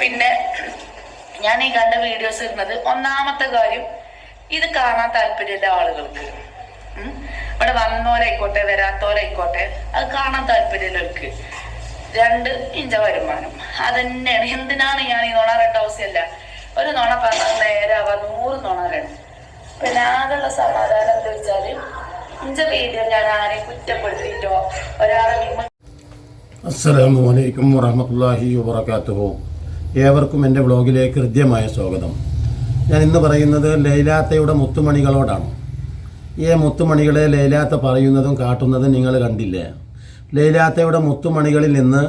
പിന്നെ ഞാൻ ഈ കണ്ട വീഡിയോസ് ഇടുന്നത് ഒന്നാമത്തെ കാര്യം ഇത് കാണാൻ താല്പര്യമുള്ള ആളുകൾക്ക്. ഇവിടെ വന്നോരായിക്കോട്ടെ വരാത്തവരായിക്കോട്ടെ അത് കാണാൻ താല്പര്യമുള്ളവർക്ക് രണ്ട് ഇഞ്ച വരുമാനം. അതന്നെയാണ്. എന്തിനാണ് ഞാൻ ഈ നോണ രണ്ട് ആവശ്യമല്ല ഒരു നോണ പറഞ്ഞാൽ നേരാവാ നൂറ് നുണ രണ്ട് പിന്നെ ആകെയുള്ള സമാധാനം എന്താ വെച്ചാൽ ഇഞ്ച വീഡിയോ ഞാൻ ആരെയും കുറ്റപ്പെടുത്തിയിട്ടോ? ഒരാളെ അസ്സലാമു അലൈക്കും വറഹമത്തല്ലാഹി വബർക്കാത്തുഹു ഏവർക്കും എന്റെ വ്ളോഗിലേക്ക് ഹൃദ്യമായ സ്വാഗതം. ഞാൻ ഇന്ന് പറയുന്നത് ലൈലാത്തയുടെ മുത്തുമണികളോടാണ്. ഈ മുത്തുമണികളെ ലൈലാത്ത പറയുന്നതും കാട്ടുന്നതും നിങ്ങൾ കണ്ടില്ലേ? ലൈലാത്തയുടെ മുത്തുമണികളിൽ നിന്ന്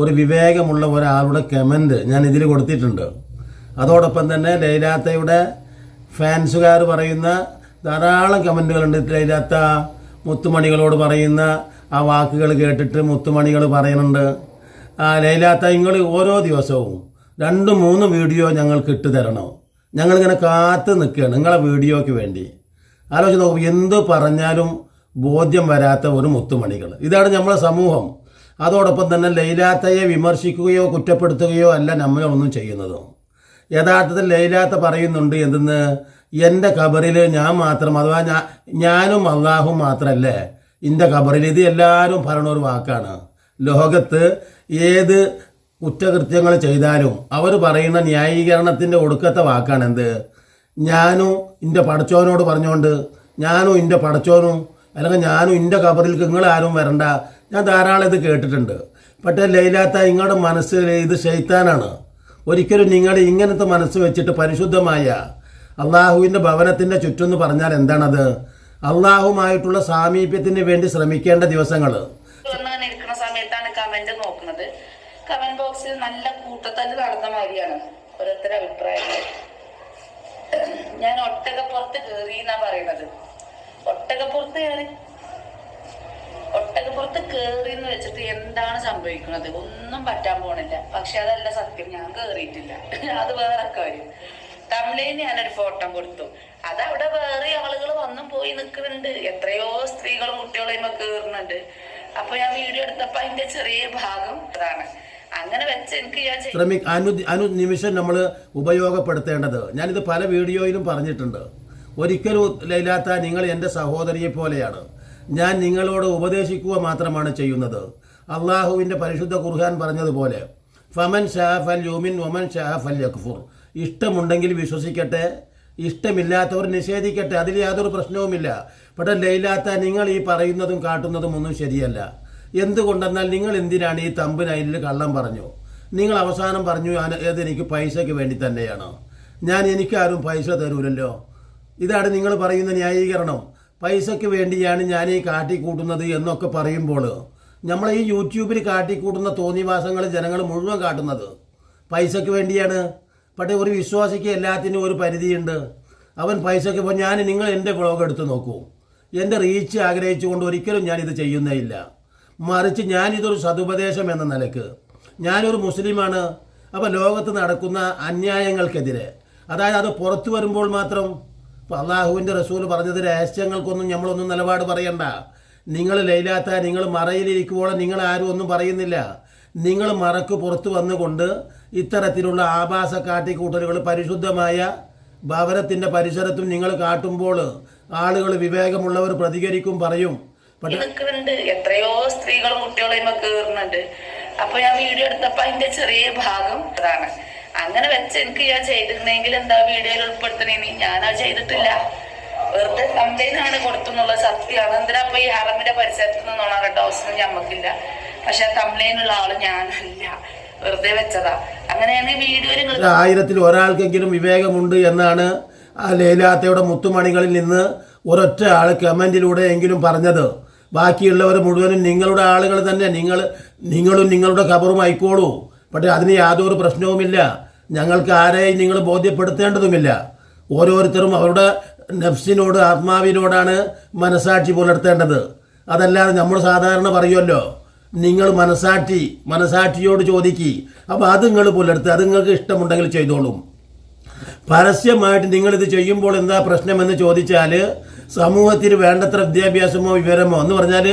ഒരു വിവേകമുള്ള ഒരാളുടെ കമന്റ് ഞാൻ ഇതിൽ കൊടുത്തിട്ടുണ്ട്. അതോടൊപ്പം തന്നെ ലൈലാത്തയുടെ ഫാൻസുകാർ പറയുന്ന ധാരാളം കമന്റുകളുണ്ട് ലൈലാത്ത മുത്തുമണികളോട് പറയുന്ന ആ വാക്കുകൾ കേട്ടിട്ട് മുത്തുമണികൾ പറയുന്നുണ്ട്. ലൈലാത്ത നിങ്ങൾ ഓരോ ദിവസവും രണ്ട് മൂന്ന് വീഡിയോ ഞങ്ങൾക്ക് ഇട്ട് തരണം. ഞങ്ങളിങ്ങനെ കാത്ത് നിൽക്കുകയാണ് നിങ്ങളെ വീഡിയോയ്ക്ക് വേണ്ടി. ആലോചിച്ച് നോക്കും എന്ത് പറഞ്ഞാലും ബോധ്യം വരാത്ത ഒരു മുത്തുമണികൾ ഇതാണ് നമ്മളെ സമൂഹം. അതോടൊപ്പം തന്നെ ലൈലാത്തയെ വിമർശിക്കുകയോ കുറ്റപ്പെടുത്തുകയോ അല്ല നമ്മളൊന്നും ചെയ്യുന്നത്. യഥാർത്ഥത്തിൽ ലൈലാത്ത പറയുന്നുണ്ട് എന്തെന്ന്? എന്റെ കബറിൽ ഞാൻ മാത്രം അഥവാ ഞാനും അള്ളാഹും മാത്രമല്ലേ എന്റെ കബറിൽ ഇത് എല്ലാവരും പറയണ ഒരു വാക്കാണ്. ലോകത്ത് ഏത് കുറ്റകൃത്യങ്ങൾ ചെയ്താലും അവർ പറയുന്ന ന്യായീകരണത്തിന്റെ ഒടുക്കത്തെ വാക്കാണ് എന്ത് ഞാനും എന്റെ പടച്ചോനോട് പറഞ്ഞുകൊണ്ട് ഞാനും എന്റെ പടച്ചോനും അല്ലെങ്കിൽ ഞാനും എന്റെ കബറിൽ നിങ്ങൾ ആരും വരണ്ട. ഞാൻ ധാരാളം ഇത് കേട്ടിട്ടുണ്ട്. പക്ഷേ ലൈലാത്ത നിങ്ങളുടെ മനസ്സിൽ ഇത് ശൈത്താനാണ്. ഒരിക്കലും നിങ്ങൾ ഇങ്ങനത്തെ മനസ്സ് വെച്ചിട്ട് പരിശുദ്ധമായ അള്ളാഹുവിന്റെ ഭവനത്തിന്റെ ചുറ്റും എന്ന് പറഞ്ഞാൽ എന്താണത്? അള്ളാഹുമായിട്ടുള്ള സാമീപ്യത്തിന് വേണ്ടി ശ്രമിക്കേണ്ട ദിവസങ്ങൾ നല്ല കൂട്ടത്തല്ല് നടന്ന മാതിരിയാണ് ഓരോരുത്തരുടെ അഭിപ്രായങ്ങൾ. ഞാൻ ഒട്ടകപ്പുറത്ത് കേറി എന്നാ പറയുന്നത്. ഒട്ടകപ്പുറത്ത് കയറി ഒട്ടകപ്പുറത്ത് കേറി എന്ന് വെച്ചിട്ട് എന്താണ് സംഭവിക്കുന്നത്? ഒന്നും പറ്റാൻ പോണില്ല. പക്ഷെ അതല്ല സത്യം. ഞാൻ കേറിയിട്ടില്ല. അത് വേറെ കാര്യം. തമിഴിൽ ഞാനൊരു ഫോട്ടോ കൊടുത്തു. അതവിടെ വേറെ ആളുകൾ വന്നും പോയി നിൽക്കുന്നുണ്ട് എത്രയോ സ്ത്രീകളും കുട്ടികളും കയറുന്നുണ്ട് അപ്പൊ ഞാൻ വീഡിയോ എടുത്തപ്പോ അതിന്റെ ചെറിയ ഭാഗം അതാണ്. അങ്ങനെ എനിക്ക് അനു നിമിഷം നമ്മൾ ഉപയോഗപ്പെടുത്തേണ്ടത്. ഞാനിത് പല വീഡിയോയിലും പറഞ്ഞിട്ടുണ്ട്. ഒരിക്കലും ലൈലാത്ത നിങ്ങൾ എന്റെ സഹോദരിയെ പോലെയാണ്. ഞാൻ നിങ്ങളോട് ഉപദേശിക്കുക മാത്രമാണ് ചെയ്യുന്നത്. അള്ളാഹുവിന്റെ പരിശുദ്ധ ഖുർഹാൻ പറഞ്ഞതുപോലെ ഫമൻ ഷാഫൽ യുമിൻ ഒമൻ ഷാഫൽ യക്ഫുർ. ഇഷ്ടമുണ്ടെങ്കിൽ വിശ്വസിക്കട്ടെ ഇഷ്ടമില്ലാത്തവർ നിഷേധിക്കട്ടെ അതിൽ യാതൊരു പ്രശ്നവുമില്ല. പക്ഷേ ലൈലാത്ത നിങ്ങൾ ഈ പറയുന്നതും കാട്ടുന്നതും ഒന്നും ശരിയല്ല. എന്തുകൊണ്ടെന്നാൽ നിങ്ങൾ എന്തിനാണ് ഈ തമ്പിനയിൽ കള്ളം പറഞ്ഞു? നിങ്ങൾ അവസാനം പറഞ്ഞു "ഞാൻ- ഇത് എനിക്ക് പൈസയ്ക്ക് വേണ്ടി തന്നെയാണ്. ഞാൻ എനിക്കാരും പൈസ തരൂലല്ലോ. ഇതാണ് നിങ്ങൾ പറയുന്ന ന്യായീകരണം. പൈസയ്ക്ക് വേണ്ടിയാണ് ഞാൻ ഈ കാട്ടിക്കൂട്ടുന്നത് എന്നൊക്കെ പറയുമ്പോൾ നമ്മളെ ഈ യൂട്യൂബിൽ കാട്ടിക്കൂട്ടുന്ന തോന്നിവാസങ്ങൾ ജനങ്ങൾ മുഴുവൻ കാട്ടുന്നത് പൈസയ്ക്ക് വേണ്ടിയാണ്. പക്ഷേ ഒരു വിശ്വാസിക്ക് എല്ലാത്തിനും ഒരു പരിധിയുണ്ട്. അവൻ പൈസയ്ക്ക് ഇപ്പോൾ ഞാൻ നിങ്ങൾ എന്റെ വ്ളോഗ് എടുത്ത് നോക്കൂ. എന്റെ റീച്ച് ആഗ്രഹിച്ചുകൊണ്ട് ഒരിക്കലും ഞാനിത് ചെയ്യുന്നേ ചെയ്യുന്നേയില്ല മറിച്ച് ഞാനിതൊരു സതുപദേശം എന്ന നിലയ്ക്ക്. ഞാനൊരു മുസ്ലിമാണ്. അപ്പോൾ ലോകത്ത് നടക്കുന്ന അന്യായങ്ങൾക്കെതിരെ. അതായത് അത് പുറത്തു വരുമ്പോൾ മാത്രം. ഇപ്പോൾ അള്ളാഹുവിന്റെ റസൂൽ പറഞ്ഞത് രഹസ്യങ്ങൾക്കൊന്നും നമ്മളൊന്നും നിലപാട് പറയണ്ട. നിങ്ങൾ ലൈലാത്ത നിങ്ങൾ മറയിലിരിക്കുവോളം നിങ്ങൾ ആരും ഒന്നും പറയുന്നില്ല. നിങ്ങൾ മറക്ക് പുറത്തു വന്നുകൊണ്ട് ഇത്തരത്തിലുള്ള ആഭാസ കാട്ടിക്കൂട്ടലുകൾ പരിശുദ്ധമായ ഭവനത്തിന്റെ പരിസരത്തും നിങ്ങൾ കാട്ടുമ്പോൾ ആളുകൾ വിവേകമുള്ളവർ പ്രതികരിക്കും പറയും. നിൽക്കുന്നുണ്ട് എത്രയോ സ്ത്രീകളും കുട്ടികളും കയറുന്നുണ്ട് അപ്പൊ ഞാൻ വീഡിയോ എടുത്തപ്പോ അതിന്റെ ചെറിയ ഭാഗം അതാണ്. അങ്ങനെ വെച്ച് എനിക്ക് ഞാൻ ചെയ്തിരുന്നെങ്കിൽ എന്താ വീഡിയോയിൽ ഉൾപ്പെടുത്തണേന്ന് ഞാനത് ചെയ്തിട്ടില്ല. വെറുതെ കംപ്ലൈനാണ് കൊടുത്തുന്നുള്ള സത്യമാണ് എന്തിനാ അപ്പൊ ഈ ഹറമിന്റെ പരിസരത്ത് നിന്ന് നോണാറേണ്ട അവസ്ഥ ഞമ്മക്കില്ല. പക്ഷെ കംപ്ലൈനുള്ള ആൾ ഞാനല്ല. വെറുതെ വെച്ചതാ. അങ്ങനെയാണ് ഈ വീഡിയോയിൽ ആയിരത്തിൽ ഒരാൾക്കെങ്കിലും വിവേകമുണ്ട് എന്നാണ് ആ ലേലാത്തയുടെ മുത്തുമണികളിൽ നിന്ന് ഒരൊറ്റ ആൾ കമന്റിലൂടെ എങ്കിലും പറഞ്ഞത്. ബാക്കിയുള്ളവർ മുഴുവനും നിങ്ങളുടെ ആളുകൾ തന്നെ. നിങ്ങൾ നിങ്ങളും നിങ്ങളുടെ ഖബറും ആയിക്കോളൂ പക്ഷേ അതിന് യാതൊരു പ്രശ്നവുമില്ല. ഞങ്ങൾക്ക് ആരെയും നിങ്ങൾ ബോധ്യപ്പെടുത്തേണ്ടതുമില്ല. ഓരോരുത്തരും അവരുടെ നഫ്സിനോട് ആത്മാവിനോടാണ് മനസാക്ഷി പുലർത്തേണ്ടത്. അതല്ലാതെ നമ്മൾ സാധാരണ പറയുമല്ലോ നിങ്ങൾ മനസാക്ഷി മനസാക്ഷിയോട് ചോദിക്കി. അപ്പോൾ അത് നിങ്ങൾ പുലർത്തുക അത് നിങ്ങൾക്ക് ഇഷ്ടമുണ്ടെങ്കിൽ ചെയ്തോളും. പരസ്യമായിട്ട് നിങ്ങളിത് ചെയ്യുമ്പോൾ എന്താ പ്രശ്നമെന്ന് ചോദിച്ചാൽ സമൂഹത്തിന് വേണ്ടത്ര വിദ്യാഭ്യാസമോ വിവരമോ എന്ന് പറഞ്ഞാൽ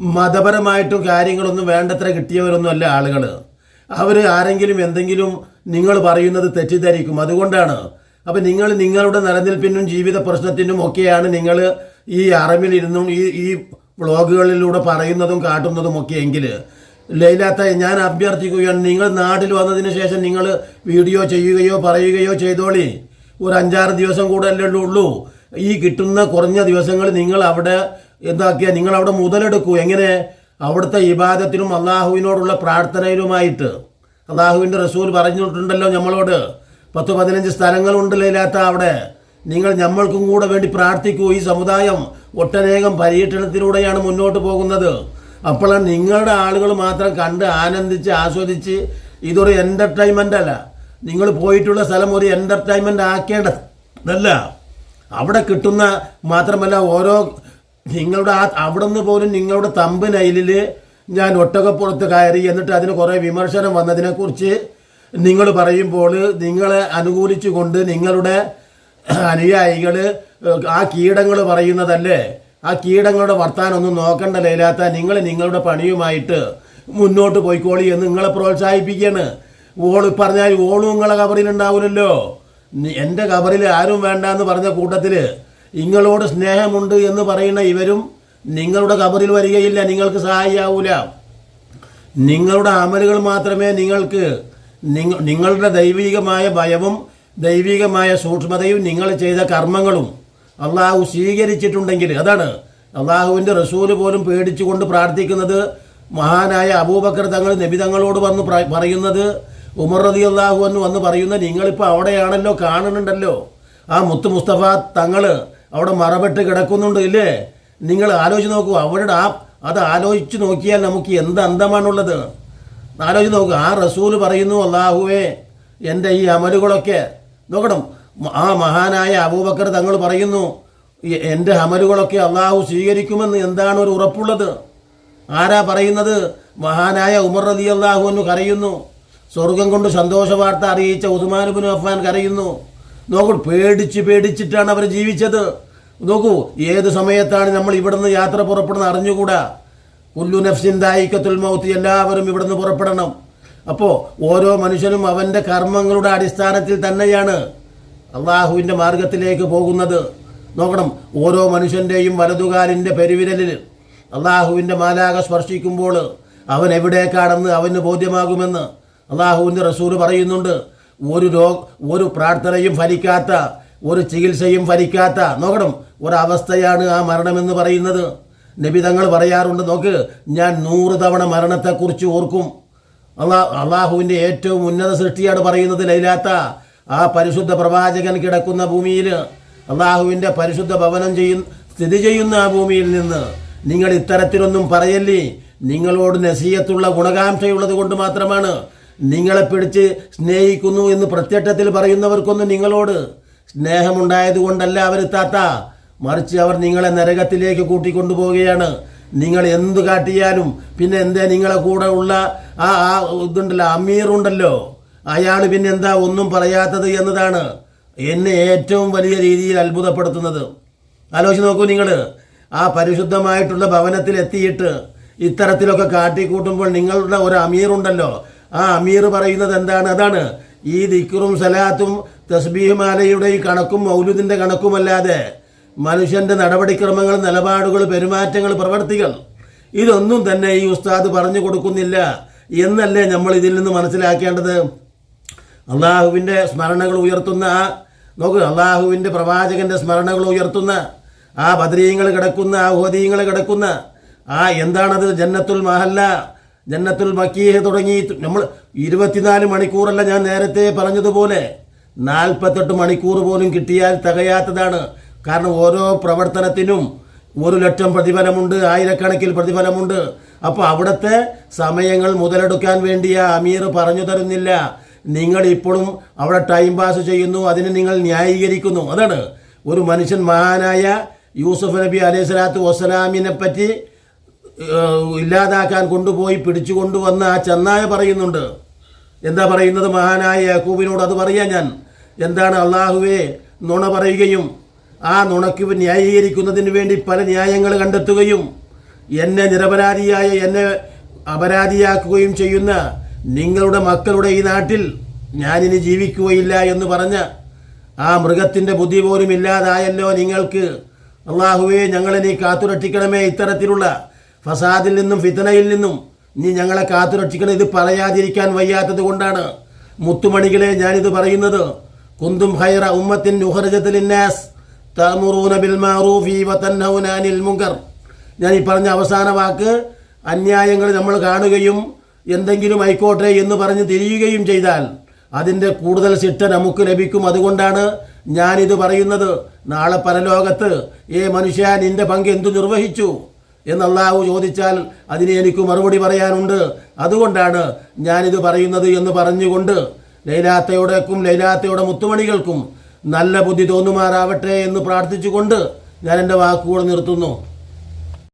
മതപരമായിട്ടും കാര്യങ്ങളൊന്നും വേണ്ടത്ര കിട്ടിയവരൊന്നും അല്ല ആളുകൾ അവർ ആരെങ്കിലും എന്തെങ്കിലും നിങ്ങൾ പറയുന്നത് തെറ്റിദ്ധരിക്കും. അതുകൊണ്ടാണ്. അപ്പം നിങ്ങൾ നിങ്ങളുടെ നിലനിൽപ്പിനും ജീവിത പ്രശ്നത്തിനും ഒക്കെയാണ് നിങ്ങൾ ഈ അറമിലിരുന്നും ഈ ഈ വ്ളോഗുകളിലൂടെ പറയുന്നതും കാട്ടുന്നതും ഒക്കെ എങ്കിൽ ലൈലാത്ത ഞാൻ അഭ്യർത്ഥിക്കുകയാണ്. നിങ്ങൾ നാട്ടിൽ വന്നതിന് ശേഷം നിങ്ങൾ വീഡിയോ ചെയ്യുകയോ പറയുകയോ ചെയ്തോളി. ഒരു അഞ്ചാറ് ദിവസം കൂടെ അല്ലേ ഉള്ളൂ. ഈ കിട്ടുന്ന കുറഞ്ഞ ദിവസങ്ങൾ നിങ്ങൾ അവിടെ എന്താക്കിയാൽ നിങ്ങൾ അവിടെ മുതലെടുക്കൂ. എങ്ങനെ? അവിടുത്തെ ഇബാദത്തിനും അള്ളാഹുവിനോടുള്ള പ്രാർത്ഥനയിലുമായിട്ട്. അള്ളാഹുവിന്റെ റസൂൽ പറഞ്ഞിട്ടുണ്ടല്ലോ നമ്മളോട്. പത്ത് പതിനഞ്ച് സ്ഥലങ്ങളുണ്ട് ലൈലാത്ത അവിടെ. നിങ്ങൾ നമ്മൾക്കും കൂടെ വേണ്ടി പ്രാർത്ഥിക്കൂ. ഈ സമുദായം ഒട്ടനേകം പര്യടനത്തിലൂടെയാണ് മുന്നോട്ട് പോകുന്നത്. അപ്പോഴാണ് നിങ്ങളുടെ ആളുകൾ മാത്രം കണ്ട് ആനന്ദിച്ച് ആസ്വദിച്ച് ഇതൊരു എന്റർടൈൻമെന്റ് അല്ല. നിങ്ങൾ പോയിട്ടുള്ള സ്ഥലം ഒരു എന്റർടൈൻമെന്റ് ആക്കേണ്ടതല്ല അവിടെ കിട്ടുന്ന മാത്രമല്ല ഓരോ നിങ്ങളുടെ ആ അവിടെ നിന്ന് പോലും നിങ്ങളുടെ തമ്പ് നൈലിൽ ഞാൻ ഒട്ടകപ്പുറത്ത് കയറി എന്നിട്ട് അതിന് കുറേ വിമർശനം വന്നതിനെക്കുറിച്ച് നിങ്ങൾ പറയുമ്പോൾ നിങ്ങളെ അനുകൂലിച്ചുകൊണ്ട് നിങ്ങളുടെ അനുയായികൾ ആ കീടങ്ങൾ പറയുന്നതല്ലേ? ആ കീടങ്ങളുടെ വർത്താനൊന്നും നോക്കണ്ട ലൈലാത്ത. നിങ്ങൾ നിങ്ങളുടെ പണിയുമായിട്ട് മുന്നോട്ട് പോയിക്കോളി എന്ന് നിങ്ങളെ പ്രോത്സാഹിപ്പിക്കുകയാണ് ഓൾ പറഞ്ഞാൽ ഓളും നിങ്ങളെ കബറിലുണ്ടാവില്ലല്ലോ എന്റെ കബറിൽ ആരും വേണ്ട എന്ന് പറഞ്ഞ കൂട്ടത്തിൽ നിങ്ങളോട് സ്നേഹമുണ്ട് എന്ന് പറയുന്ന ഇവരും നിങ്ങളുടെ കബറിൽ വരികയില്ല നിങ്ങൾക്ക് സഹായിയാവൂല. നിങ്ങളുടെ അമലുകൾ മാത്രമേ നിങ്ങൾക്ക് നിങ്ങ- നിങ്ങളുടെ ദൈവികമായ ഭയവും ദൈവികമായ സൂക്ഷ്മതയും നിങ്ങൾ ചെയ്ത കർമ്മങ്ങളും അള്ളാഹു സ്വീകരിച്ചിട്ടുണ്ടെങ്കിൽ അതാണ്. അള്ളാഹുവിന്റെ റസൂൽ പോലും പേടിച്ചുകൊണ്ട് പ്രാർത്ഥിക്കുന്നത് മഹാനായ അബൂബക്കർ തങ്ങൾ നബി തങ്ങളോട് വന്ന് പറയുന്നത്. ഉമർ റതി അള്ളാഹു എന്ന് വന്ന് പറയുന്നത് നിങ്ങളിപ്പോൾ അവിടെയാണല്ലോ കാണുന്നുണ്ടല്ലോ. ആ മുത്ത് മുസ്തഫ തങ്ങൾ അവിടെ മറപെട്ട് കിടക്കുന്നുണ്ട് ഇല്ലേ? നിങ്ങൾ ആലോചിച്ച് നോക്കൂ അവരുടെ ആ അത് ആലോചിച്ച് നോക്കിയാൽ നമുക്ക് എന്ത് അന്തമാണുള്ളത്? ആലോചിച്ച് നോക്കൂ ആ റസൂൽ പറയുന്നു അള്ളാഹുവേ എന്റെ ഈ അമലുകളൊക്കെ നോക്കണം. ആ മഹാനായ അബൂബക്കർ തങ്ങൾ പറയുന്നു "എ- എന്റെ അമലുകളൊക്കെ അള്ളാഹു സ്വീകരിക്കുമെന്ന് എന്താണ് ഒരു ഉറപ്പുള്ളത്? ആരാ പറയുന്നത്? മഹാനായ ഉമർ റതി അള്ളാഹു എന്ന് കരയുന്നു. സ്വർഗം കൊണ്ട് സന്തോഷ വാർത്ത അറിയിച്ച ഉസ്മാനുബിൻ അഫ്ഫാൻ കരയുന്നു. നോക്കൂ പേടിച്ച് പേടിച്ചിട്ടാണ് അവർ ജീവിച്ചത്. നോക്കൂ ഏത് സമയത്താണ് നമ്മൾ ഇവിടുന്ന് യാത്ര പുറപ്പെടുന്ന അറിഞ്ഞുകൂടാ? കുല്ലു നഫ്സിൻ ദായിക്കത്തുൽ മൗത്ത് എല്ലാവരും ഇവിടുന്ന് പുറപ്പെടണം. അപ്പോൾ ഓരോ മനുഷ്യനും അവന്റെ കർമ്മങ്ങളുടെ അടിസ്ഥാനത്തിൽ തന്നെയാണ്. അള്ളാഹുവിന്റെ മാർഗത്തിലേക്ക് പോകുന്നത്. നോക്കണം ഓരോ മനുഷ്യന്റെയും വലതുകാലിന്റെ പെരുവിരലിൽ അള്ളാഹുവിന്റെ മാലാക സ്പർശിക്കുമ്പോൾ അവൻ എവിടേക്കാണെന്ന് അവന് ബോധ്യമാകുമെന്ന് അള്ളാഹുവിന്റെ റസൂൽ പറയുന്നുണ്ട്. ഒരു രോഗ ഒരു പ്രാർത്ഥനയും ഫലിക്കാത്ത ഒരു ചികിത്സയും ഫലിക്കാത്ത നോക്കണം ഒരവസ്ഥയാണ് ആ മരണമെന്ന് പറയുന്നത്. നബി തങ്ങൾ പറയാറുണ്ട് നോക്ക് ഞാൻ നൂറ് തവണ മരണത്തെക്കുറിച്ച് ഓർക്കും. അള്ളാ അള്ളാഹുവിന്റെ ഏറ്റവും ഉന്നത സൃഷ്ടിയാണ് പറയുന്നത് ലൈലാത്ത. ആ പരിശുദ്ധ പ്രവാചകൻ കിടക്കുന്ന ഭൂമിയിൽ അള്ളാഹുവിന്റെ പരിശുദ്ധ ഭവനം ചെയ്യുന്ന സ്ഥിതി ചെയ്യുന്ന ആ ഭൂമിയിൽ നിന്ന് നിങ്ങൾ ഇത്തരത്തിലൊന്നും പറയല്ലേ? നിങ്ങളോട് നസീയത്തുള്ള ഗുണകാംക്ഷയുള്ളത് കൊണ്ട് മാത്രമാണ് നിങ്ങളെ പിടിച്ച് സ്നേഹിക്കുന്നു എന്ന് പ്രത്യക്ഷത്തിൽ പറയുന്നവർക്കൊന്നും നിങ്ങളോട് സ്നേഹമുണ്ടായത് കൊണ്ടല്ല അവർ താത്ത. മറിച്ച് അവർ നിങ്ങളെ നരകത്തിലേക്ക് കൂട്ടിക്കൊണ്ടുപോവുകയാണ്. നിങ്ങൾ എന്തു കാട്ടിയാലും പിന്നെ എന്തേ നിങ്ങളെ കൂടെ ഉള്ള ആ ഇതുണ്ടല്ലോ അമീറുണ്ടല്ലോ. അയാൾ പിന്നെ എന്താ ഒന്നും പറയാത്തത് എന്നതാണ് എന്നെ ഏറ്റവും വലിയ രീതിയിൽ അത്ഭുതപ്പെടുത്തുന്നത്. ആലോചിച്ച് നോക്കൂ നിങ്ങൾ ആ പരിശുദ്ധമായിട്ടുള്ള ഭവനത്തിൽ എത്തിയിട്ട് ഇത്തരത്തിലൊക്കെ കാട്ടിക്കൂട്ടുമ്പോൾ നിങ്ങളുടെ ഒരു അമീറുണ്ടല്ലോ ആ അമീർ പറയുന്നത് എന്താണ്? അതാണ് ഈ ദിക്കറും സലാത്തും തസ്ബീഹ്മാലയുടെ ഈ കണക്കും മൗലുദിന്റെ കണക്കുമല്ലാതെ മനുഷ്യന്റെ നടപടിക്രമങ്ങൾ നിലപാടുകൾ പെരുമാറ്റങ്ങൾ പ്രവർത്തികൾ ഇതൊന്നും തന്നെ ഈ ഉസ്താദ് പറഞ്ഞു കൊടുക്കുന്നില്ല എന്നല്ലേ നമ്മൾ ഇതിൽ നിന്ന് മനസ്സിലാക്കേണ്ടത്? അള്ളാഹുവിന്റെ സ്മരണകൾ ഉയർത്തുന്ന ആ നോക്ക് അള്ളാഹുവിന്റെ പ്രവാചകന്റെ സ്മരണകൾ ഉയർത്തുന്ന ആ ബദ്രീയങ്ങൾ കിടക്കുന്ന ആ ഹോദീയങ്ങൾ കിടക്കുന്ന ആ എന്താണത്? ജന്നത്തുൽ മഹല്ല ജന്നത്തുൽ മക്കീഹ് തുടങ്ങി. നമ്മൾ ഇരുപത്തിനാല് മണിക്കൂറല്ല ഞാൻ നേരത്തെ പറഞ്ഞതുപോലെ നാൽപ്പത്തെട്ട് മണിക്കൂർ പോലും കിട്ടിയാൽ തികയാത്തതാണ്. കാരണം ഓരോ പ്രവർത്തനത്തിനും ഒരു ലക്ഷം പ്രതിഫലമുണ്ട് ആയിരക്കണക്കിൽ പ്രതിഫലമുണ്ട്. അപ്പോൾ അവിടുത്തെ സമയങ്ങൾ മുതലെടുക്കാൻ വേണ്ടി ആ അമീർ പറഞ്ഞു തരുന്നില്ല. നിങ്ങൾ ഇപ്പോഴും അവിടെ ടൈം പാസ് ചെയ്യുന്നു അതിനെ നിങ്ങൾ ന്യായീകരിക്കുന്നു. അതാണ്. ഒരു മനുഷ്യൻ മഹാനായ യൂസുഫ് നബി അലൈഹി സ്വലാത്തു വസ്സലാമിനെ പറ്റി ഇല്ലാതാക്കാൻ കൊണ്ടുപോയി പിടിച്ചു കൊണ്ടുവന്ന ആ ചെന്നായ പറയുന്നുണ്ട്. എന്താ പറയുന്നത് മഹാനായ യാക്കൂബിനോട്? അത് പറയാ ഞാൻ. എന്താണ് അള്ളാഹുവെ നുണ പറയുകയും ആ നുണയ്ക്ക് ന്യായീകരിക്കുന്നതിന് വേണ്ടി പല ന്യായങ്ങൾ കണ്ടെത്തുകയും എന്നെ നിരപരാധിയായ എന്നെ അപരാധിയാക്കുകയും ചെയ്യുന്ന നിങ്ങളുടെ മക്കളുടെ ഈ നാട്ടിൽ ഞാനിനി ജീവിക്കുകയില്ല എന്ന് പറഞ്ഞ ആ മൃഗത്തിന്റെ ബുദ്ധി പോലും ഇല്ലാതായല്ലോ നിങ്ങൾക്ക്. അള്ളാഹുവേ ഞങ്ങളെ നീ കാത്തുരക്ഷിക്കണമേ ഇത്തരത്തിലുള്ള ഫസാദിൽ നിന്നും ഫിത്തനയിൽ നിന്നും. നീ ഞങ്ങളെ കാത്തുരക്ഷിക്കണം ഇത് പറയാതിരിക്കാൻ വയ്യാത്തത് കൊണ്ടാണ് മുത്തുമണികളെ ഞാനിത് പറയുന്നത്. കുന്തും ഹൈറ ഉമ്മത്തിൻ ഉഹർജത്തിലിന്നാസ് തമുറൂന ബിൽ മുങ്കർ. ഞാൻ ഈ പറഞ്ഞ അവസാന വാക്ക് അന്യായങ്ങൾ നമ്മൾ കാണുകയും എന്തെങ്കിലും ആയിക്കോട്ടെ എന്ന് പറഞ്ഞ് തിരിയുകയും ചെയ്താൽ അതിന്റെ കൂടുതൽ ശിക്ഷ നമുക്ക് ലഭിക്കും. അതുകൊണ്ടാണ് ഞാനിത് പറയുന്നത്. നാളെ പരലോകത്ത് ഏ മനുഷ്യ നിന്റെ പങ്ക് എന്തു നിർവഹിച്ചു? എന്ന് അള്ളാഹു ചോദിച്ചാൽ അതിന് എനിക്ക് മറുപടി പറയാനുണ്ട്. അതുകൊണ്ടാണ് ഞാനിത് പറയുന്നത് എന്ന് പറഞ്ഞുകൊണ്ട് ലൈലാത്തയോടേക്കും ലൈലാത്തയുടെ മുത്തുമണികൾക്കും നല്ല ബുദ്ധി തോന്നുമാറാവട്ടെ എന്ന് പ്രാർത്ഥിച്ചുകൊണ്ട് ഞാൻ എന്റെ വാക്കുകൾ നിർത്തുന്നു.